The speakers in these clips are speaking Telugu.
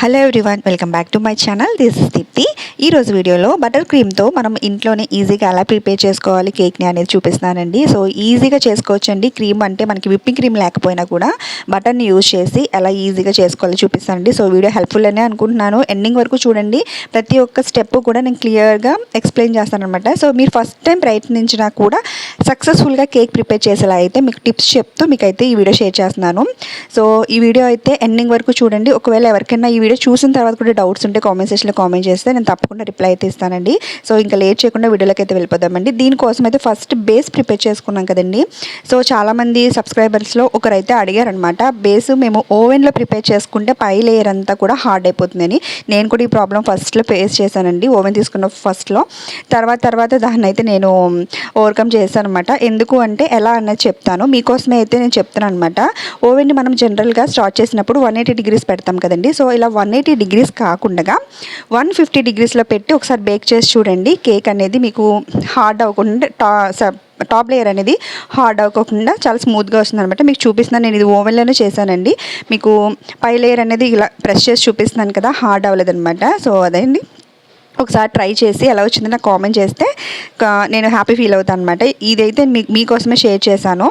Hello everyone welcome back to my channel this is Deepthi ఈరోజు వీడియోలో బటర్ క్రీమ్తో మనం ఇంట్లోనే ఈజీగా ఎలా ప్రిపేర్ చేసుకోవాలి కేక్ని అనేది చూపిస్తున్నానండి. సో ఈజీగా చేసుకోవచ్చండి. క్రీమ్ అంటే మనకి విప్పింగ్ క్రీమ్ లేకపోయినా కూడా బటర్ని యూజ్ చేసి ఎలా ఈజీగా చేసుకోవాలో చూపిస్తానండి. సో వీడియో హెల్ప్ఫుల్ అనే అనుకుంటున్నాను. ఎండింగ్ వరకు చూడండి. ప్రతి ఒక్క స్టెప్ కూడా నేను క్లియర్గా ఎక్స్ప్లెయిన్ చేస్తానమాట సో మీరు ఫస్ట్ టైం ప్రయత్నించినా కూడా సక్సెస్ఫుల్గా కేక్ ప్రిపేర్ చేసేలా అయితే మీకు టిప్స్ చెప్తూ మీకు అయితే ఈ వీడియో షేర్ చేస్తున్నాను. సో ఈ వీడియో అయితే ఎండింగ్ వరకు చూడండి. ఒకవేళ ఎవరికైనా ఈ వీడియో చూసిన తర్వాత కూడా డౌట్స్ ఉంటే కామెంట్ సెక్షన్లో కామెంట్ చేస్తే నేను తప్పకుండా రిప్లై అయితే ఇస్తానండి. సో ఇంకా లేట్ చేయకుండా వీడియోలోకి అయితే వెళ్ళిపోదామండి. దీనికోసం అయితే ఫస్ట్ బేస్ ప్రిపేర్ చేసుకున్నాం కదండి. సో చాలామంది సబ్స్క్రైబర్స్లో ఒకరైతే అడిగారనమాట బేస్ మేము ఓవెన్లో ప్రిపేర్ చేసుకుంటే పై లేయర్ అంతా కూడా హార్డ్ అయిపోతుందని. నేను కూడా ఈ ప్రాబ్లం ఫస్ట్లో ఫేస్ చేశానండి ఓవెన్ తీసుకున్న ఫస్ట్లో తర్వాత తర్వాత దాన్ని అయితే నేను ఓవర్కమ్ చేశాను అనమాట ఎందుకు అంటే ఎలా అన్నది చెప్తాను. మీకోసమే అయితే నేను చెప్తాను అనమాట ఓవెన్ని మనం జనరల్గా స్టార్ట్ చేసినప్పుడు వన్ ఎయిటీ డిగ్రీస్ పెడతాం కదండి. సో ఇలా వన్ ఎయిటీ డిగ్రీస్ కాకుండా వన్ ఫిఫ్టీ డిగ్రీస్లో పెట్టి ఒకసారి బేక్ చేసి చూడండి. కేక్ అనేది మీకు హార్డ్ అవ్వకుండా టా టాప్ లేయర్ అనేది హార్డ్ అవ్వకుండా చాలా స్మూత్గా వస్తుంది అనమాట మీకు చూపిస్తున్నాను నేను ఇది ఓవెన్లోనే చేశానండి. మీకు పై లేయర్ అనేది ఇలా ప్రెస్ చేసి చూపిస్తున్నాను కదా హార్డ్ అవ్వలేదన్నమాట. సో అదండి. ఒకసారి ట్రై చేసి ఎలా వచ్చిందో నాకు కామెంట్ చేస్తే నేను హ్యాపీ ఫీల్ అవుతాను అనమాట ఇదైతే మీ మీకోసమే షేర్ చేశాను.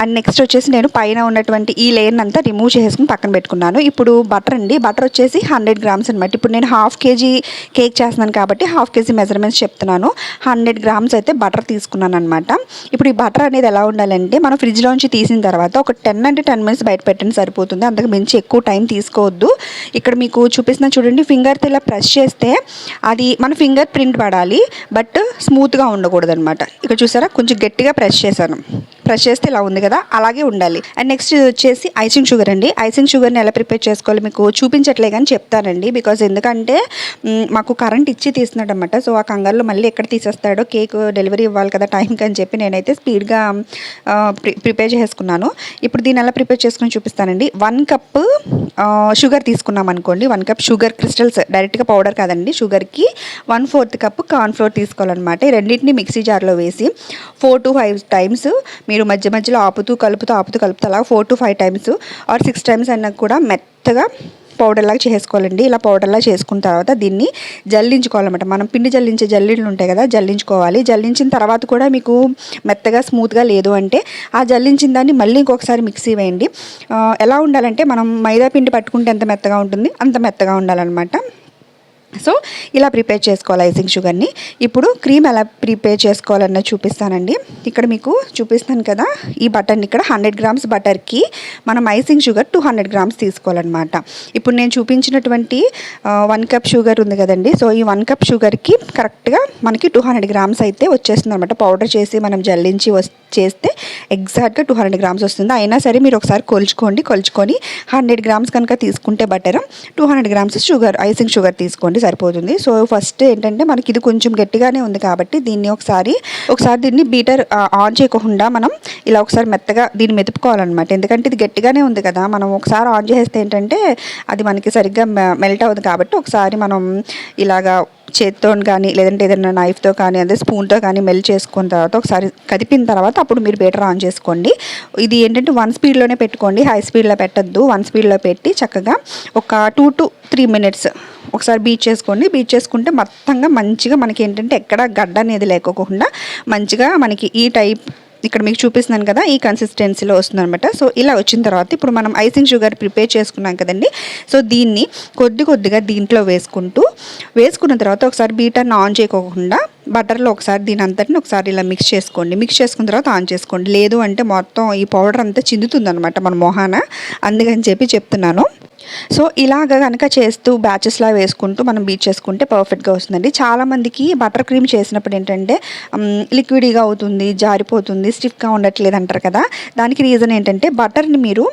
అండ్ నెక్స్ట్ వచ్చేసి నేను పైన ఉన్నటువంటి ఈ లేయర్ అంతా రిమూవ్ చేసుకుని పక్కన పెట్టుకున్నాను. ఇప్పుడు బటర్ అండి. బటర్ వచ్చేసి హండ్రెడ్ గ్రామ్స్ అనమాట ఇప్పుడు నేను హాఫ్ కేజీ కేక్ చేస్తున్నాను కాబట్టి హాఫ్ కేజీ మెజర్మెంట్స్ చెప్తున్నాను. హండ్రెడ్ గ్రామ్స్ అయితే బటర్ తీసుకున్నాను అనమాట ఇప్పుడు ఈ బటర్ అనేది ఎలా ఉండాలంటే మనం ఫ్రిడ్జ్లోంచి తీసిన తర్వాత ఒక టెన్ అంటే టెన్ మినిట్స్ బయట పెట్టండి సరిపోతుంది. అంతకు మించి ఎక్కువ టైం తీసుకోవద్దు. ఇక్కడ మీకు చూపిస్తున్నా చూడండి ఫింగర్తో ఇలా ప్రెస్ చేస్తే అది మన ఫింగర్ ప్రింట్ పడాలి బట్ స్మూత్గా ఉండకూడదు అనమాట ఇక్కడ చూసారా? కొంచెం గట్టిగా ప్రెస్ చేశాను. ప్రెస్ చేస్తే ఇలా ఉంది కదా అలాగే ఉండాలి. అండ్ నెక్స్ట్ వచ్చేసి ఐసింగ్ షుగర్ అండి. ఐసింగ్ షుగర్ని ఎలా ప్రిపేర్ చేసుకోవాలి మీకు చూపించట్లే కానీ చెప్తానండి. బికాజ్ ఎందుకంటే మాకు కరెంట్ ఇచ్చి తీస్తున్నాడు అనమాట సో ఆ కంగారులో మళ్ళీ ఎక్కడ తీసేస్తాడో కేక్ డెలివరీ ఇవ్వాలి కదా టైంకి అని చెప్పి నేనైతే స్పీడ్గా ప్రిపేర్ చేసుకున్నాను ఇప్పుడు దీని ఎలా ప్రిపేర్ చేసుకుని చూపిస్తానండి. వన్ కప్ షుగర్ తీసుకున్నాం అనుకోండి. వన్ కప్ షుగర్ క్రిస్టల్స్ డైరెక్ట్గా పౌడర్ కాదండి. షుగర్కి one fourth cup corn flour తీసుకోవాలన్నమాట. ఈ రెండింటిని మిక్సీ జార్లో వేసి ఫోర్ టు ఫైవ్ టైమ్స్ మీరు మధ్య మధ్యలో ఆపుతూ కలుపుతూ ఆపుతూ కలుపుతూ అలా four to five times or six times అయినా కూడా మెత్తగా పౌడర్లాగా చేసుకోవాలండి. ఇలా పౌడర్లా చేసుకున్న తర్వాత దీన్ని జల్లించుకోవాలన్నమాట. మనం పిండి జల్లించే జల్లిళ్ళు ఉంటాయి కదా జల్లించుకోవాలి. జల్లించిన తర్వాత కూడా మీకు మెత్తగా స్మూత్గా లేదు అంటే ఆ జల్లించిన దాన్ని మళ్ళీ ఇంకొకసారి మిక్సీ వేయండి. ఎలా ఉండాలంటే మనం మైదా పిండి పట్టుకుంటే ఎంత మెత్తగా ఉంటుంది అంత మెత్తగా ఉండాలన్నమాట. సో ఇలా ప్రిపేర్ చేసుకోవాలి ఐసింగ్ షుగర్ని. ఇప్పుడు క్రీమ్ ఎలా ప్రిపేర్ చేసుకోవాలన్న చూపిస్తానండి. ఇక్కడ మీకు చూపిస్తాను కదా ఈ బటర్ని ఇక్కడ హండ్రెడ్ గ్రామ్స్ బటర్కి మనం icing sugar two hundred grams తీసుకోవాలన్నమాట. ఇప్పుడు నేను చూపించినటువంటి వన్ కప్ షుగర్ ఉంది కదండి. సో ఈ వన్ కప్ షుగర్కి కరెక్ట్గా మనకి టూ హండ్రెడ్ గ్రామ్స్ అయితే వచ్చేస్తుంది అనమాట పౌడర్ చేసి మనం జల్లించి చేస్తే ఎగ్జాక్ట్గా టూ హండ్రెడ్ గ్రామ్స్ వస్తుంది. అయినా సరే మీరు ఒకసారి కొలుచుకోండి. కొలుచుకొని హండ్రెడ్ గ్రామ్స్ కనుక తీసుకుంటే butter. Two hundred grams sugar icing sugar తీసుకోండి సరిపోతుంది. సో ఫస్ట్ ఏంటంటే మనకి ఇది కొంచెం గట్టిగానే ఉంది కాబట్టి దీన్ని ఒకసారి ఒకసారి దీన్ని బీటర్ ఆన్ చేయకుండా మనం ఇలా ఒకసారి మెత్తగా దీన్ని మెతుపుకోవాలన్నమాట ఎందుకంటే ఇది గట్టిగానే ఉంది కదా. మనం ఒకసారి ఆన్ చేస్తే ఏంటంటే అది మనకి సరిగ్గా మెల్ట్ అవుతుంది కాబట్టి ఒకసారి మనం ఇలాగా చేత్తో కానీ లేదంటే ఏదైనా నైఫ్తో కానీ అదే స్పూన్తో కానీ మెల్ట్ చేసుకున్న తర్వాత ఒకసారి కదిపిన తర్వాత అప్పుడు మీరు బేటర్ ఆన్ చేసుకోండి. ఇది ఏంటంటే వన్ స్పీడ్లోనే పెట్టుకోండి. హై స్పీడ్లో పెట్టద్దు. వన్ స్పీడ్లో పెట్టి చక్కగా ఒక టూ టు త్రీ మినిట్స్ ఒకసారి బీచ్ చేసుకోండి. బీచ్ చేసుకుంటే మొత్తంగా మంచిగా మనకి ఏంటంటే ఎక్కడ గడ్డ అనేది లేకోకుండా మంచిగా మనకి ఈ టైప్ ఇక్కడ మీకు చూపిస్తున్నాను కదా ఈ కన్సిస్టెన్సీలో వస్తుందనమాట సో ఇలా వచ్చిన తర్వాత ఇప్పుడు మనం ఐసింగ్ షుగర్ ప్రిపేర్ చేసుకున్నాం కదండి. సో దీన్ని కొద్ది కొద్దిగా దీంట్లో వేసుకుంటూ వేసుకున్న తర్వాత ఒకసారి బీటర్ని ఆన్ చేయకోకుండా బటర్లో ఒకసారి దీని అంతటిని ఒకసారి ఇలా మిక్స్ చేసుకోండి. మిక్స్ చేసుకున్న తర్వాత ఆన్ చేసుకోండి. లేదు అంటే మొత్తం ఈ పౌడర్ అంతా చిందుతుంది అనమాట మన మొహాన. అందుకని చెప్పి చెప్తున్నాను. సో ఇలాగ కనుక చేస్తూ బ్యాచెస్లా వేసుకుంటూ మనం బీట్ చేసుకుంటే పర్ఫెక్ట్గా వస్తుందండి. చాలామందికి బటర్ క్రీమ్ చేసినప్పుడు ఏంటంటే లిక్విడ్గా అవుతుంది జారిపోతుంది స్టిఫ్గా ఉండట్లేదు అంటారు కదా. దానికి రీజన్ ఏంటంటే బటర్ని మీరు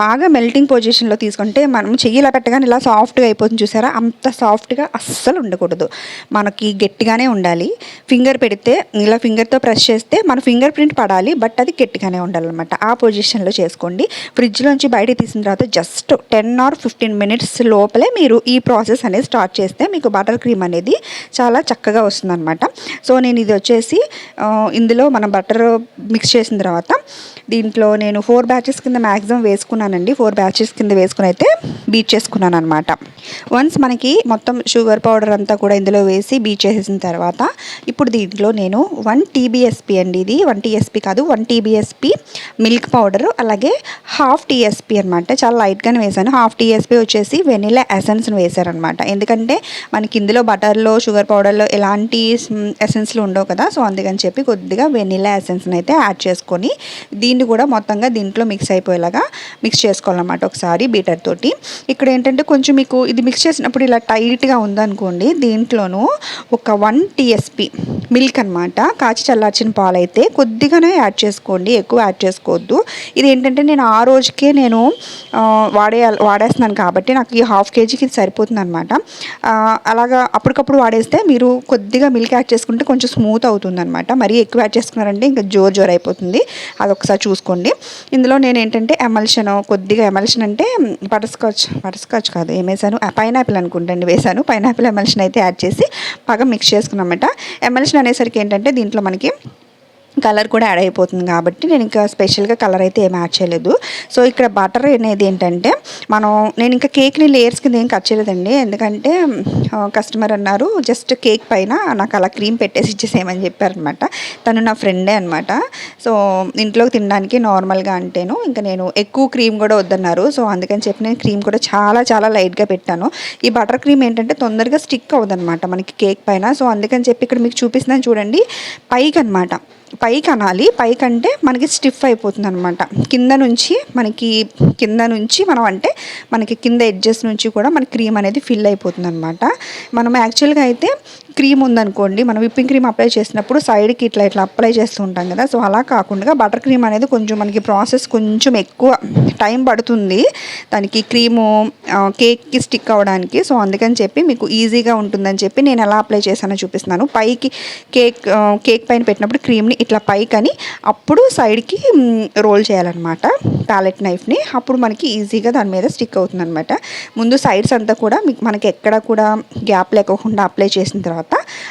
బాగా మెల్టింగ్ పొజిషన్లో తీసుకుంటే మనం చెయ్యిలా పెట్టగానే ఇలా సాఫ్ట్గా అయిపోతుంది చూసారా? అంత సాఫ్ట్గా అస్సలు ఉండకూడదు. మనకి గట్టిగానే ఉండాలి. ఫింగర్ పెడితే ఇలా ఫింగర్తో ప్రెస్ చేస్తే మన ఫింగర్ ప్రింట్ పడాలి బట్ అది గట్టిగానే ఉండాలన్నమాట. ఆ పొజిషన్లో చేసుకోండి. ఫ్రిడ్జ్లోంచి బయట తీసిన తర్వాత just ten or or fifteen minutes లోపలే మీరు ఈ ప్రాసెస్ అనేది స్టార్ట్ చేస్తే మీకు బటర్ క్రీమ్ అనేది చాలా చక్కగా వస్తుందన్నమాట. సో నేను ఇది వచ్చేసి ఇందులో మనం బటర్ మిక్స్ చేసిన తర్వాత దీంట్లో నేను ఫోర్ బ్యాచెస్ కింద మ్యాక్సిమం వేసుకున్నానండి. ఫోర్ బ్యాచెస్ కింద వేసుకుని అయితే బీట్ చేసుకున్నాను అనమాట వన్స్ మనకి మొత్తం షుగర్ పౌడర్ అంతా కూడా ఇందులో వేసి బీట్ చేసేసిన తర్వాత ఇప్పుడు దీంట్లో నేను వన్ టీబీఎస్పి అండి ఇది. వన్ టీఎస్పి కాదు వన్ టీబీఎస్పి మిల్క్ పౌడర్ అలాగే హాఫ్ టీఎస్పి అనమాట చాలా లైట్గానే వేసాను హాఫ్ టీఎస్పి వచ్చేసి వెనిలా ఎసెన్స్ని వేశారనమాట ఎందుకంటే మనకి ఇందులో బటర్లో షుగర్ పౌడర్లో ఎలాంటి ఎసెన్స్లు ఉండవు కదా. సో అందుకని చెప్పి కొద్దిగా వెనిలా ఎసెన్స్ని అయితే యాడ్ చేసుకొని దీన్ని కూడా మొత్తంగా దీంట్లో మిక్స్ అయిపోయేలాగా మిక్స్ చేసుకోవాలన్నమాట ఒకసారి బీటర్ తోటి. ఇక్కడ ఏంటంటే కొంచెం మీకు ఇది మిక్స్ చేసినప్పుడు ఇలా టైట్గా ఉందనుకోండి దీంట్లోనూ ఒక వన్ టీఎస్పి మిల్క్ అనమాట కాచి చల్లార్చిన పాలు అయితే కొద్దిగానే యాడ్ చేసుకోండి. ఎక్కువ యాడ్ చేసుకోవద్దు. ఇది ఏంటంటే నేను ఆ రోజుకే నేను వాడే వాడేస్తున్నాను కాబట్టి నాకు ఈ హాఫ్ కేజీకి ఇది సరిపోతుంది అనమాట అలాగా అప్పటికప్పుడు వాడేస్తే మీరు కొద్దిగా మిల్క్ యాడ్ చేసుకుంటే కొంచెం స్మూత్ అవుతుంది అనమాట మరీ ఎక్కువ యాడ్ చేసుకున్నారంటే ఇంకా జోర్ జోర్ అయిపోతుంది. అది ఒకసారి చూసుకోండి. ఇందులో నేను ఏంటంటే ఎమల్షన్ కొద్దిగా ఎమల్షన్ అంటే బటర్స్కాచ్ బటర్స్కాచ్ కాదు ఏం వేసాను పైనాపిల్ అనుకుంటండి వేసాను పైనాపిల్ ఎమల్షన్ అయితే యాడ్ చేసి బాగా మిక్స్ చేసుకున్నమాట. ఎమల్షన్ అనేసరికి ఏంటంటే దీంట్లో మనకి కలర్ కూడా యాడ్ అయిపోతుంది కాబట్టి నేను ఇంకా స్పెషల్గా కలర్ అయితే ఏం యాడ్ చేయలేదు. సో ఇక్కడ బటర్ అనేది ఏంటంటే మనం నేను ఇంకా కేక్ని లేయర్స్ కింద ఏం కట్ చేయలేదండి. ఎందుకంటే కస్టమర్ అన్నారు జస్ట్ కేక్ పైన నాకు అలా క్రీమ్ పెట్టేసి ఇచ్చేసేయమని చెప్పారనమాట. తను నా ఫ్రెండే అనమాట సో ఇంట్లోకి తినడానికి నార్మల్గా అంటేను ఇంకా నేను ఎక్కువ క్రీమ్ కూడా వద్దన్నారు. సో అందుకని చెప్పి నేను క్రీమ్ కూడా చాలా చాలా లైట్గా పెట్టాను. ఈ బటర్ క్రీమ్ ఏంటంటే తొందరగా స్టిక్ అవ్వదన్నమాట మనకి కేక్ పైన. సో అందుకని చెప్పి ఇక్కడ మీకు చూపిస్తున్నాను చూడండి. పైకి అనమాట పైకి అనాలి పైకి అంటే మనకి స్టిఫ్ అయిపోతుంది అనమాట కింద నుంచి మనకి కింద నుంచి మనం అంటే మనకి కింద ఎడ్జెస్ నుంచి కూడా మన క్రీమ్ అనేది ఫిల్ అయిపోతుంది అనమాట మనం యాక్చువల్గా అయితే క్రీమ్ ఉందనుకోండి మనం విప్పింగ్ క్రీమ్ అప్లై చేసినప్పుడు సైడ్కి ఇట్లా ఇట్లా అప్లై చేస్తూ ఉంటాం కదా. సో అలా కాకుండా బటర్ క్రీమ్ అనేది కొంచెం మనకి ప్రాసెస్ కొంచెం ఎక్కువ టైం పడుతుంది. దానికి క్రీము కేక్కి స్టిక్ అవ్వడానికి. సో అందుకని చెప్పి మీకు ఈజీగా ఉంటుందని చెప్పి నేను ఎలా అప్లై చేశానో చూపిస్తున్నాను. పైకి కేక్ కేక్ పైన పెట్టినప్పుడు క్రీమ్ని ఇట్లా పైకని అప్పుడు సైడ్కి రోల్ చేయాలన్నమాట. ప్యాలెట్ నైఫ్ని అప్పుడు మనకి ఈజీగా దాని మీద స్టిక్ అవుతుంది అనమాట ముందు సైడ్స్ అంతా కూడా మీకు మనకి ఎక్కడ కూడా గ్యాప్ లేకోకుండా అప్లై చేసిన తర్వాత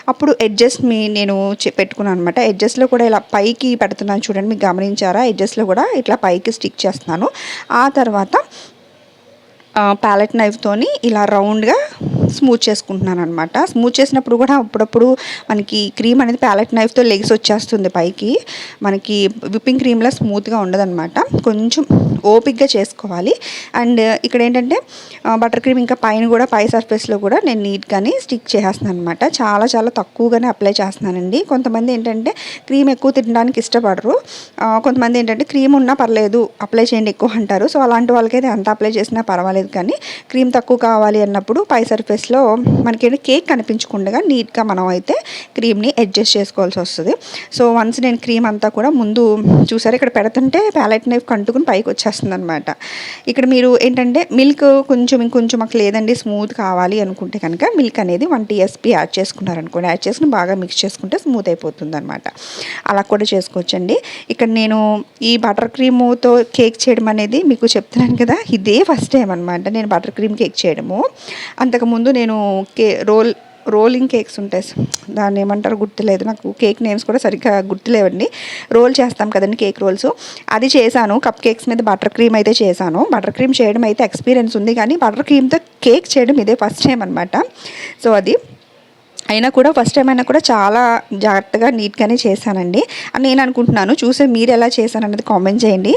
అప్పుడు ఎడ్జస్ట్ మీ నేను చె- పెట్టుకున్నాను అనమాట ఎడ్జస్ట్లో కూడా ఇలా పైకి పెడుతున్నాను చూడండి మీకు గమనించారా? ఎడ్జస్ట్లో కూడా ఇట్లా పైకి స్టిక్ చేస్తున్నాను. ఆ తర్వాత ప్యాలెట్ నైఫ్తోని ఇలా రౌండ్గా స్మూత్ చేసుకుంటున్నాను అనమాట స్మూత్ చేసినప్పుడు కూడా అప్పుడప్పుడు మనకి క్రీమ్ అనేది ప్యాలెట్ నైఫ్తో లెగ్స్ వచ్చేస్తుంది పైకి. మనకి విప్పింగ్ క్రీమ్లా స్మూత్గా ఉండదన్నమాట. కొంచెం ఓపిక్గా చేసుకోవాలి. అండ్ uh, ఇక్కడ ఏంటంటే uh, బటర్ క్రీమ్ ఇంకా పైన కూడా పై సర్ఫేస్లో కూడా నేను నీట్గానే స్టిక్ చేసేస్తున్నాను అనమాట చాలా చాలా తక్కువగానే అప్లై చేస్తున్నానండి. కొంతమంది ఏంటంటే క్రీమ్ ఎక్కువ తినడానికి ఇష్టపడరు. Uh, కొంతమంది ఏంటంటే క్రీమ్ ఉన్నా పర్లేదు అప్లై చేయండి ఎక్కువ అంటారు. సో అలాంటి వాళ్ళకైతే ఎంత అప్లై చేసినా పర్వాలేదు. కానీ క్రీమ్ తక్కువ కావాలి అన్నప్పుడు పై సర్ఫేస్లో మనకి కేక్ కనిపించకుండా నీట్గా మనం అయితే క్రీమ్ని అడ్జస్ట్ చేసుకోవాల్సి వస్తుంది. సో వన్స్ నేను క్రీమ్ అంతా కూడా ముందు చూసారు ఇక్కడ పెడుతుంటే ప్యాలెట్ నైఫ్ కంటుకుని పైకి వచ్చేస్తుంది. వస్తుందన్నమాట. ఇక్కడ మీరు ఏంటంటే మిల్క్ కొంచెం ఇంకొంచెం మాకు లేదండి స్మూత్ కావాలి అనుకుంటే కనుక మిల్క్ అనేది వన్ టీఎస్పీ యాడ్ చేసుకున్నారనుకోండి యాడ్ చేసుకుని బాగా మిక్స్ చేసుకుంటే స్మూత్ అయిపోతుంది అనమాట అలా కూడా చేసుకోవచ్చండి. ఇక్కడ నేను ఈ బటర్ క్రీముతో కేక్ చేయడం అనేది మీకు చెప్తున్నాను కదా ఇదే ఫస్ట్ టైం అనమాట నేను బటర్ క్రీమ్ కేక్ చేయడము. అంతకుముందు నేను కే రోల్ రోలింగ్ కేక్స్ ఉంటాయి దాన్ని ఏమంటారు గుర్తులేదు. నాకు కేక్ నేమ్స్ కూడా సరిగ్గా గుర్తులేవండి. రోల్ చేస్తాం కదండి కేక్ రోల్స్. అది చేశాను. కప్ కేక్స్ మీద బటర్ క్రీమ్ అయితే చేశాను. బటర్ క్రీమ్ చేయడం అయితే ఎక్స్పీరియన్స్ ఉంది కానీ బటర్ క్రీమ్తో కేక్ చేయడం ఇదే ఫస్ట్ టైం అనమాట సో అది అయినా కూడా ఫస్ట్ టైం అయినా కూడా చాలా జాగ్రత్తగా నీట్గానే చేశానండి. అని నేను అనుకుంటున్నాను చూసే మీరు ఎలా చేశానన్నది కామెంట్ చేయండి.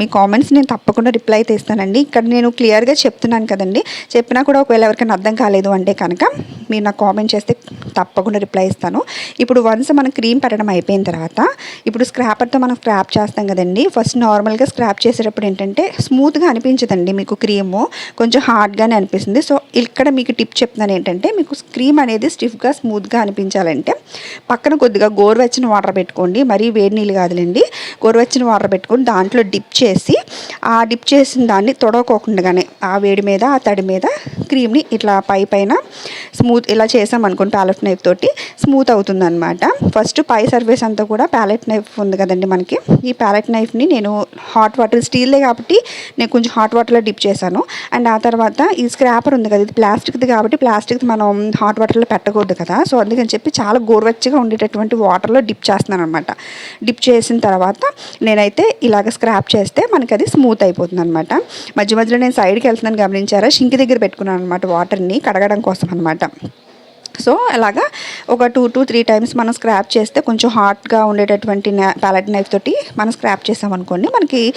మీ కామెంట్స్ నేను తప్పకుండా రిప్లై అయితే ఇస్తానండి ఇక్కడ నేను క్లియర్గా చెప్తున్నాను కదండి. చెప్పినా కూడా ఒకవేళ ఎవరికైనా అర్థం కాలేదు అంటే కనుక మీరు నాకు కామెంట్ చేస్తే తప్పకుండా రిప్లై ఇస్తాను. ఇప్పుడు వన్స్ మనం క్రీమ్ పెట్టడం అయిపోయిన తర్వాత ఇప్పుడు స్క్రాపర్తో మనం స్క్రాప్ చేస్తాం కదండి. ఫస్ట్ నార్మల్గా స్క్రాప్ చేసేటప్పుడు ఏంటంటే స్మూత్గా అనిపించదండి మీకు క్రీము కొంచెం హార్డ్గానే అనిపిస్తుంది. సో ఇక్కడ మీకు టిప్ చెప్తున్నాను ఏంటంటే మీకు క్రీమ్ అనేది స్టిఫ్ స్టిఫ్గా స్మూత్గా అనిపించాలంటే పక్కన కొద్దిగా గోరువెచ్చని వాటర్ పెట్టుకోండి. మరీ వేడి నీళ్ళు కాదులేండి. గోరువెచ్చని వాటర్ పెట్టుకొని దాంట్లో డిప్ చేసి ఆ డిప్ చేసిన దాన్ని తొడవకోకుండానే ఆ వేడి మీద ఆ తడి మీద క్రీమ్ని ఇట్లా పై పైన స్మూత్ ఇలా చేసాం అనుకోండి ప్యాలెట్ నైఫ్ తోటి స్మూత్ అవుతుందన్నమాట. ఫస్ట్ పై సర్ఫేస్ అంతా కూడా ప్యాలెట్ నైఫ్ ఉంది కదండి మనకి. ఈ ప్యాలెట్ నైఫ్ని నేను హాట్ వాటర్ స్టీల్దే కాబట్టి నేను కొంచెం హాట్ వాటర్లో డిప్ చేశాను. అండ్ ఆ తర్వాత ఈ స్క్రాపర్ ఉంది కదా ఇది ప్లాస్టిక్ది కాబట్టి ప్లాస్టిక్ మనం హాట్ వాటర్లో పెట్టకూడదు. కదా. సో అందుకని చెప్పి చాలా గోరువెచ్చగా ఉండేటటువంటి వాటర్లో డిప్ చేస్తున్నాను అనమాట డిప్ చేసిన తర్వాత నేనైతే ఇలాగ స్క్రాప్ చేస్తే మనకి అది స్మూత్ అయిపోతుంది అనమాట మధ్య మధ్యలో నేను సైడ్కి వెళ్తున్నాను గమనించారా? షింకి దగ్గర పెట్టుకున్నాను అనమాట వాటర్ని కడగడం కోసం అనమాట సో అలాగా ఒక టూ టు త్రీ టైమ్స్ మనం స్క్రాప్ చేస్తే కొంచెం హాట్గా ఉండేటటువంటి ప్యాలెట్ నైఫ్ తోటి మనం స్క్రాప్ చేసామనుకోండి మనకి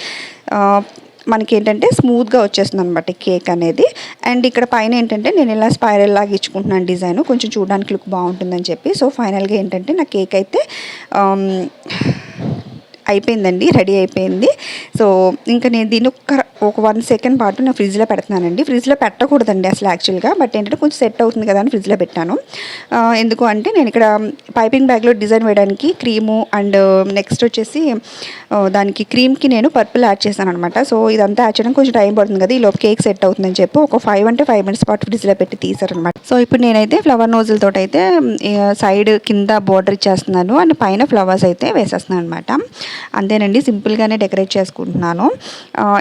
మనకి ఏంటంటే స్మూత్గా వచ్చేస్తుంది అనమాట కేక్ అనేది. అండ్ ఇక్కడ పైన ఏంటంటే నేను ఇలా స్పైరల్ లాగా ఇచ్చుకుంటున్నాను డిజైన్. కొంచెం చూడడానికి లుక్ బాగుంటుందని చెప్పి. సో ఫైనల్గా ఏంటంటే నా కేక్ అయితే అయిపోయిందండి రెడీ అయిపోయింది. సో ఇంకా నేను దీన్ని ఒక్క ఒక వన్ సెకండ్ పాటు నేను ఫ్రిడ్జ్లో పెడుతున్నానండి. ఫ్రిడ్జ్లో పెట్టకూడదండి అసలు యాక్చువల్గా. బట్ ఏంటంటే కొంచెం సెట్ అవుతుంది కదా అని ఫ్రిడ్జ్లో పెట్టాను. ఎందుకు అంటే నేను ఇక్కడ పైపింగ్ బ్యాగ్లో డిజైన్ వేయడానికి క్రీము అండ్ నెక్స్ట్ వచ్చేసి దానికి క్రీమ్కి నేను పర్పుల్ యాడ్ చేశాను అనమాట సో ఇదంతా యాడ్ చేయడం కొంచెం టైం పడుతుంది కదా. ఈలోపు కేక్ సెట్ అవుతుందని చెప్పి ఒక ఫైవ్ అంటే ఫైవ్ మినిట్స్ పాటు ఫ్రిడ్జ్లో పెట్టి తీసారనమాట సో ఇప్పుడు నేనైతే ఫ్లవర్ నోజులతో అయితే సైడ్ కింద బోర్డర్ ఇచ్చేస్తున్నాను. అండ్ పైన ఫ్లవర్స్ అయితే వేసేస్తున్నాను అనమాట అంతేనండి. సింపుల్గానే డెకరేట్ చేసుకుంటున్నాను.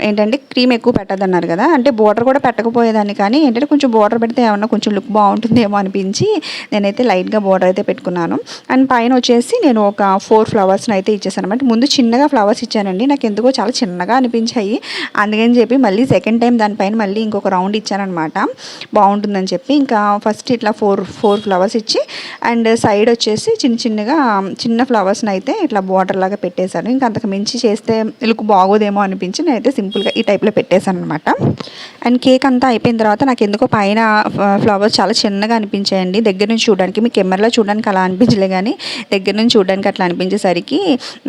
ఏంటంటే క్రీమ్ ఎక్కువ పెట్టదన్నారు కదా. అంటే బోర్డర్ కూడా పెట్టకపోయేదాన్ని కానీ ఏంటంటే కొంచెం బోర్డర్ పెడితే ఏమన్నా కొంచెం లుక్ బాగుంటుందేమో అనిపించి నేనైతే లైట్గా బోర్డర్ అయితే పెట్టుకున్నాను. అండ్ పైన వచ్చేసి నేను ఒక ఫోర్ ఫ్లవర్స్ని అయితే ఇచ్చేసాను అనమాట ముందు చిన్నగా ఫ్లవర్స్ ఇచ్చానండి. నాకు ఎందుకో చాలా చిన్నగా అనిపించాయి. అందుకని చెప్పి మళ్ళీ సెకండ్ టైం దానిపైన మళ్ళీ ఇంకొక రౌండ్ ఇచ్చానమాట బాగుంటుందని చెప్పి ఇంకా ఫస్ట్ ఇట్లా ఫోర్ ఫోర్ ఫ్లవర్స్ ఇచ్చి అండ్ సైడ్ వచ్చేసి చిన్న చిన్నగా చిన్న ఫ్లవర్స్ని అయితే ఇట్లా బార్డర్ లాగా పెట్టేశాను. ఇంకా అంతకు మించి చేస్తే లుక్ బాగోదేమో అనిపించి నేనైతే సింపుల్గా ఈ టైప్ టైప్లో పెట్టేశాను అనమాట అండ్ కేక్ అంతా అయిపోయిన తర్వాత నాకు ఎందుకో పైన ఫ్లవర్స్ చాలా చిన్నగా అనిపించాయండి. దగ్గర నుంచి చూడడానికి మీ కెమెరాలో చూడడానికి అలా అనిపించలే కానీ దగ్గర నుంచి చూడడానికి అట్లా అనిపించేసరికి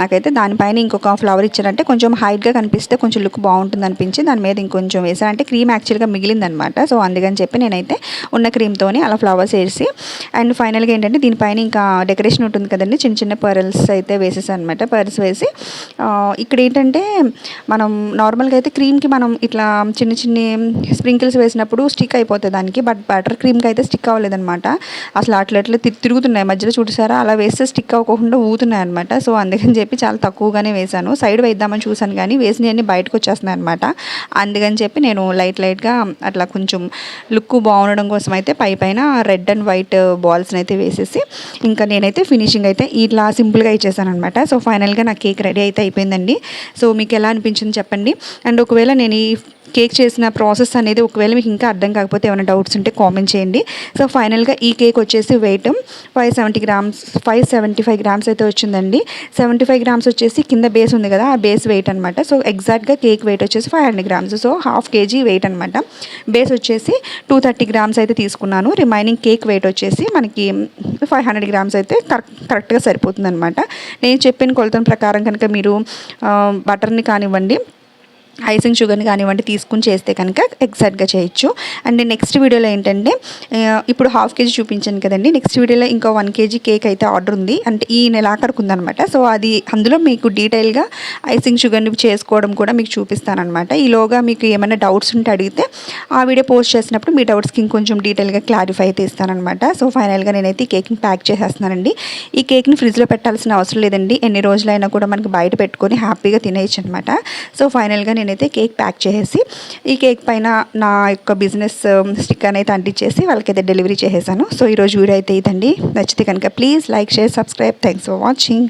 నాకైతే దానిపైన ఇంకొక ఫ్లవర్ ఇచ్చారంటే కొంచెం హైట్గా కనిపిస్తే కొంచెం లుక్ బాగుంటుంది అనిపించి దాని మీద ఇంకొంచెం వేసాను అంటే క్రీమ్ యాక్చువల్గా మిగిలిందనమాట సో అందుకని చెప్పి నేనైతే ఉన్న క్రీమ్తోని అలా ఫ్లవర్స్ వేసి అండ్ ఫైనల్గా ఏంటంటే దీనిపైన ఇంకా డెకరేషన్ ఉంటుంది కదండి చిన్న చిన్న పర్ల్స్ అయితే వేసేసాను అనమాట పర్ల్స్ వేసి ఇక్కడ ఏంటంటే మనం నార్మల్గా అయితే క్రీమ్కి మనం ఇట్లా చిన్న చిన్న స్ప్రింకిల్స్ వేసినప్పుడు స్టిక్ అయిపోతుంది దానికి. బట్ బటర్ క్రీమ్కి అయితే స్టిక్ అవ్వలేదనమాట అసలు అట్లా అట్లా తిరుగుతున్నాయి. మధ్యలో చూసారా? అలా వేస్తే స్టిక్ అవ్వకుండా ఊతున్నాయి అనమాట సో అందుకని చెప్పి చాలా తక్కువగానే వేశాను. సైడ్ వేద్దామని చూశాను కానీ వేసినవన్నీ బయటకు వచ్చేస్తున్నాయి అనమాట అందుకని చెప్పి నేను లైట్ లైట్గా అట్లా కొంచెం లుక్ బాగుండడం కోసం అయితే పై పైన రెడ్ అండ్ వైట్ బాల్స్ని అయితే వేసేసి ఇంకా నేనైతే ఫినిషింగ్ అయితే ఇట్లా సింపుల్గా ఇచ్చేసాను అనమాట సో ఫైనల్గా నా కేక్ రెడీ అయితే అయిపోయిందండి. సో మీకు ఎలా అనిపించింది చెప్పండి. అండ్ ఒకవేళ నేను ఈ కేక్ చేసిన ప్రాసెస్ అనేది ఒకవేళ మీకు ఇంకా అర్థం కాకపోతే ఏమైనా డౌట్స్ ఉంటే కామెంట్ చేయండి. సో ఫైనల్గా ఈ కేక్ వచ్చేసి weight five seventy grams five seventy five grams అయితే వచ్చిందండి. సెవెంటీ ఫైవ్ గ్రామ్స్ వచ్చేసి కింద బేస్ ఉంది కదా ఆ బేస్ వెయిట్ అనమాట సో ఎగ్జాక్ట్గా కేక్ వెయిట్ వచ్చేసి five hundred grams so half KG weight అనమాట బేస్ వచ్చేసి టూ థర్టీ గ్రామ్స్ అయితే తీసుకున్నాను. రిమైనింగ్ కేక్ వెయిట్ వచ్చేసి మనకి ఫైవ్ హండ్రెడ్ గ్రామ్స్ అయితే కరెక్ట్ కరెక్ట్గా సరిపోతుంది అనమాట నేను చెప్పిన కొలతల ప్రకారం కనుక మీరు బటర్ని కానివ్వండి ఐసింగ్ షుగర్ని కానివ్వండి తీసుకుని చేస్తే కనుక ఎగ్జాక్ట్గా చేయొచ్చు. అండ్ నెక్స్ట్ వీడియోలో ఏంటంటే ఇప్పుడు హాఫ్ కేజీ చూపించాను కదండి. నెక్స్ట్ వీడియోలో ఇంకో వన్ కేజీ కేక్ అయితే ఆర్డర్ ఉంది. అంటే ఈ నెల ఆఖరికి ఉందనమాట సో అది అందులో మీకు డీటెయిల్గా ఐసింగ్ షుగర్ని చేసుకోవడం కూడా మీకు చూపిస్తానమాట ఈలోగా మీకు ఏమైనా డౌట్స్ ఉంటే అడిగితే ఆ వీడియో పోస్ట్ చేసినప్పుడు మీ డౌట్స్కి ఇంకొంచెం డీటెయిల్గా క్లారిఫై అయితే ఇస్తానమాట సో ఫైనల్గా నేనైతే ఈ కేక్ని ప్యాక్ చేసేస్తున్నానండి. ఈ కేక్ని ఫ్రిడ్జ్లో పెట్టాల్సిన అవసరం లేదండి. ఎన్ని రోజులైనా కూడా మనకి బయట పెట్టుకొని హ్యాపీగా తినేయచ్చు అనమాట సో ఫైనల్గా నేను నేనైతే కేక్ ప్యాక్ చేసేసి ఈ కేక్ పైన నా యొక్క బిజినెస్ స్టిక్కర్ అయితే అంటించేసి వాళ్ళకైతే డెలివరీ చేసేసాను. సో ఈరోజు వీడియో అయితే ఇదండి. నచ్చితే కనుక please like share subscribe. Thanks for watching.